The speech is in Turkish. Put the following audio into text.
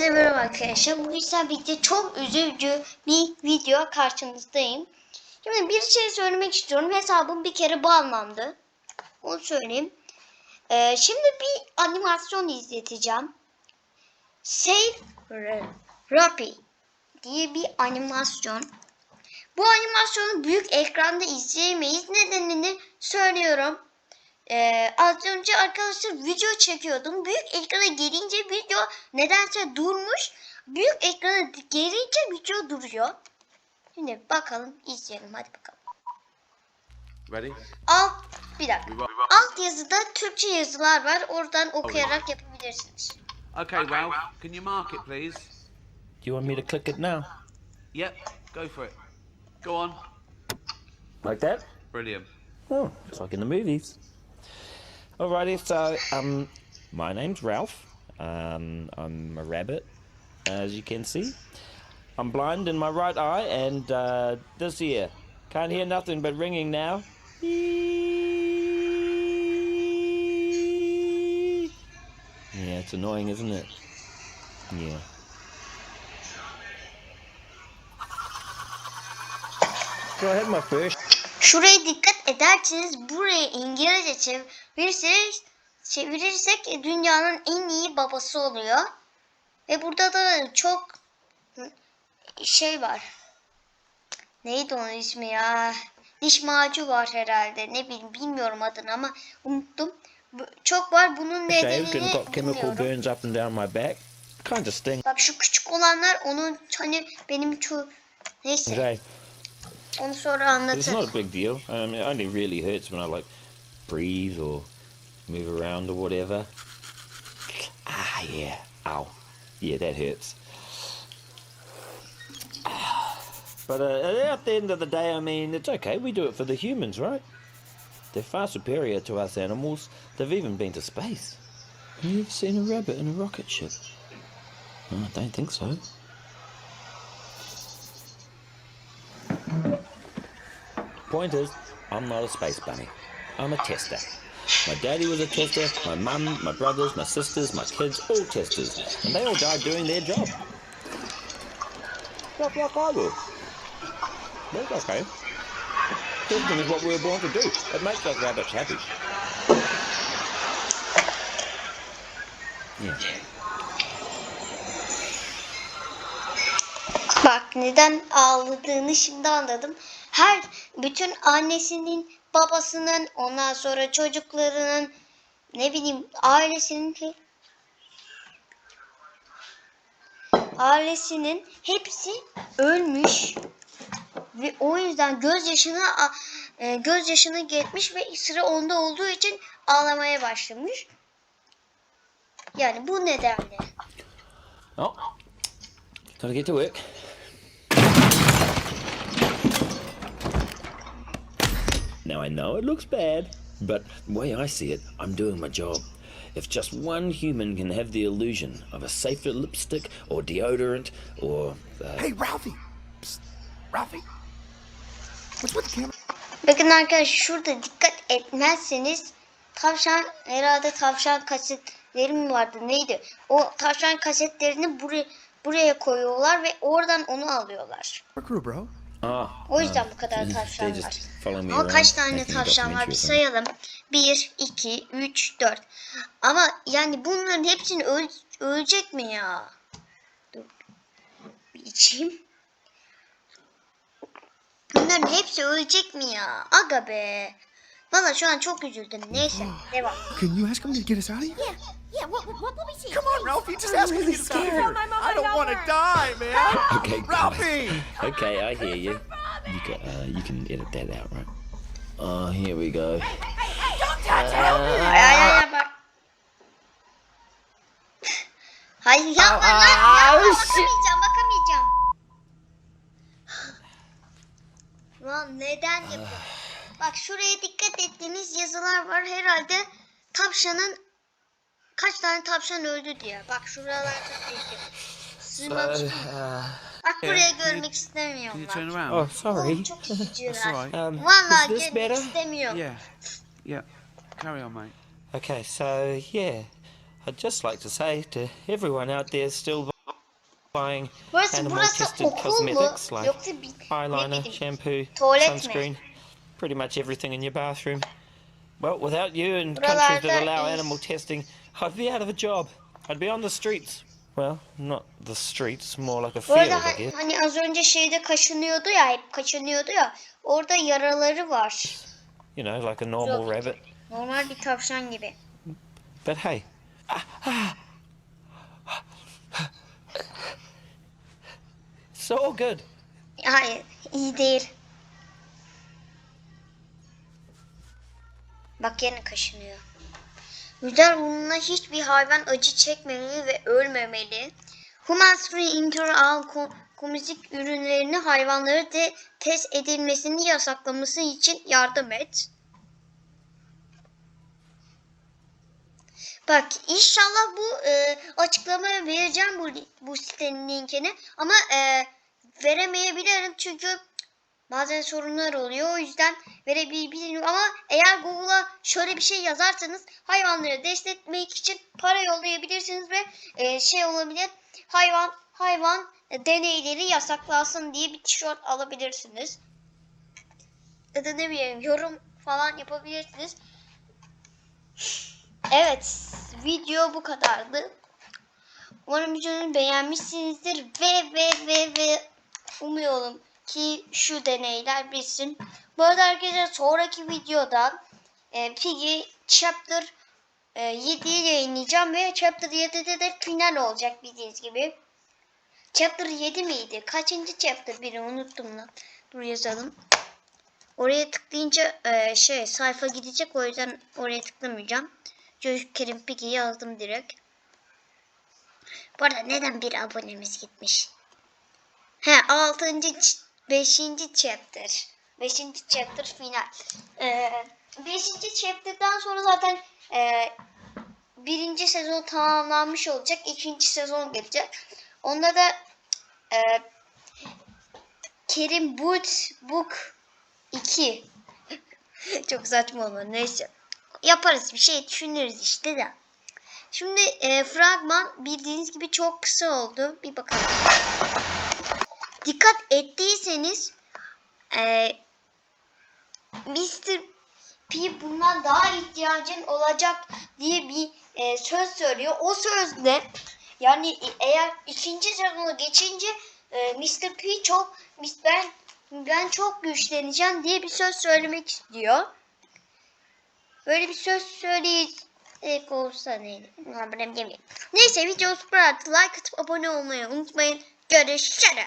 Hepinize merhaba arkadaşlar. Bugün sizlerle birlikte çok üzücü bir video karşınızdayım. Şimdi bir şey söylemek istiyorum. Hesabım bir kere bağlandı. Onu söyleyeyim. Ee, şimdi bir animasyon izleteceğim. Save R- Rappi diye bir animasyon. Bu animasyonu büyük ekranda izleyemeyiz. Nedenini söylüyorum. Ee, az önce arkadaşlar video çekiyordum. Büyük ekrana gelince video nedense durmuş. Büyük ekrana gelince video duruyor. Şimdi bakalım izleyelim hadi bakalım. Ready? Alt bir dakika. Alt yazıda Türkçe yazılar var. Oradan okuyarak yapabilirsiniz. Okay, Ralph, can you mark it, please? Do you want me to click it now? Yep, go for it. Go on. Like that? Brilliant. Oh, it's like in the movies. Alrighty, so um, my name's Ralph. Um, I'm a rabbit, as you can see. I'm blind in my right eye, and uh, this ear can't hear nothing but ringing now. Yeah, it's annoying, isn't it? Yeah. So I ahead, my fish. Şuraya dikkat ederseniz buraya İngilizce çevirirsek, çevirirsek dünyanın en iyi babası oluyor. Ve burada da çok şey var. Neydi onun ismi ya? Diş macunu var herhalde. Ne bileyim bilmiyorum adını ama unuttum. Çok var bunun and nedenini bilmiyorum. Bak şu küçük olanlar onun hani benim şu neyse Sonra but it's not a big deal. Um, it only really hurts when I like breathe or move around or whatever. Ah, yeah. Ow. Yeah, that hurts. But uh, at the end of the day, I mean, it's okay. We do it for the humans, right? They're far superior to us animals. They've even been to space. Have you ever seen a rabbit in a rocket ship? No, I don't think so. Point is, I'm not a space bunny. I'm a tester. My daddy was a tester, my mum, my brothers, my sisters, my kids, all testers. And they all died doing their job. Just like I will. That's okay. Testing is what we were born to do. It makes us rabbits happy. Yeah. Bak neden ağladığını şimdi anladım. Her bütün annesinin, babasının, ondan sonra çocuklarının, ne bileyim ailesinin ailesinin hepsi ölmüş ve o yüzden gözyaşına e, gözyaşına gelmiş ve sıra onda olduğu için ağlamaya başlamış. Yani bu nedenle. Oh, gotta get to work. I know it looks bad, but the way I see it, I'm doing my job. If just one human can have the illusion of a safer lipstick or deodorant or uh, Hey, Ralphie! Psst. Ralphie! What's with the camera? Bakın arkadaşlar şurada dikkat etmezseniz tavşan herhalde tavşan kasetleri mi vardı neydi? O tavşan kasetlerini buraya buraya koyuyorlar ve oradan onu alıyorlar. Crew, bro. Ah, O yüzden bu kadar tavşan var. me Ama around, kaç tane tavşan var bir sayalım. 1, 2, 3, 4. Ama yani bunların hepsini öl ölecek mi ya? Dur. Bir içeyim. Bunların hepsi ölecek mi ya? Aga be. Valla şu an çok üzüldüm. Neyse devam. Can you ask him to get us out of here? Yeah, yeah. What, what, will we see? Come on, Ralphie, just ask him to get us out of here. Don't want to die, man. Okay. Ralphie! Okay, I hear you. You can, uh, you can edit that out, right? Oh, here we go. Hey, hey, don't touch it! Ay ay ay bak. Hayır yapma lan yapma bakamayacağım bakamayacağım. Lan neden yapıyorsun? Bak şuraya dikkat ettiğiniz yazılar var herhalde tavşanın kaç tane tavşan öldü diye. Bak şuralarda yazıyor. Sığmak için. Bak buraya görmek istemiyorum Can you bak. turn around? Oh, sorry. Oğlum çok That's üzücüler. alright. Um, Vallahi is this görmek better? istemiyorum. Yeah. Yeah. Carry on, mate. Okay, so yeah, I'd just like to say to everyone out there still buying Burası animal burası tested okul mu? cosmetics like Yoksa bir ne eyeliner, bileyim. shampoo, Tuvalet mi? sunscreen, pretty much everything in your bathroom. Well, without you and Buralarda countries that allow is- animal testing, I'd be out of a job. I'd be on the streets. Well, not the streets, more like a Bu field, arada I ha- guess. hani az önce şeyde kaşınıyordu ya hep kaşınıyordu ya orada yaraları var. You know, like a normal Yok. rabbit. Normal bir tavşan gibi. But hey, it's all good. Hayır iyi değil. Bak yine kaşınıyor. Güzel bununla hiçbir hayvan acı çekmemeli ve ölmemeli. Human Free Inter komüzik ürünlerini hayvanları de test edilmesini yasaklaması için yardım et. Bak inşallah bu e, açıklamaya vereceğim bu, bu sitenin linkini ama e, veremeyebilirim çünkü bazen sorunlar oluyor o yüzden verebilirim ama eğer Google'a şöyle bir şey yazarsanız hayvanları desteklemek için para yollayabilirsiniz ve e, şey olabilir hayvan hayvan deneyleri yasaklansın diye bir tişört alabilirsiniz. Ya da ne bileyim yorum falan yapabilirsiniz. Evet, video bu kadardı. Umarım videoyu beğenmişsinizdir ve ve ve ve umuyorum ki şu deneyler bitsin. Bu arada arkadaşlar sonraki videoda e, Piggy Chapter e, 7'yi yayınlayacağım ve Chapter 7'de de final olacak bildiğiniz gibi. Chapter 7 miydi? Kaçıncı chapter biri unuttum lan. Dur yazalım. Oraya tıklayınca e, şey sayfa gidecek o yüzden oraya tıklamayacağım. Çocuk Kerim Piggy yazdım direkt. Bu arada neden bir abonemiz gitmiş? He 6. 5. chapter. 5. chapter final. Ee, 5. chapter'dan sonra zaten e, birinci sezon tamamlanmış olacak. ikinci sezon gelecek. Onda da e, Kerim Boot Book 2 Çok saçma olur. Neyse. Yaparız bir şey düşünürüz işte de. Şimdi e, fragman bildiğiniz gibi çok kısa oldu. Bir bakalım. Dikkat ettiyseniz e, Mr. P bundan daha ihtiyacın olacak diye bir e, söz söylüyor. O söz ne? Yani eğer ikinci sezonu geçince e, Mr. P çok ben ben çok güçleneceğim diye bir söz söylemek istiyor. Böyle bir söz söyleyecek olsa neydi? Neyse videoyu like atıp abone olmayı unutmayın. Görüşürüz.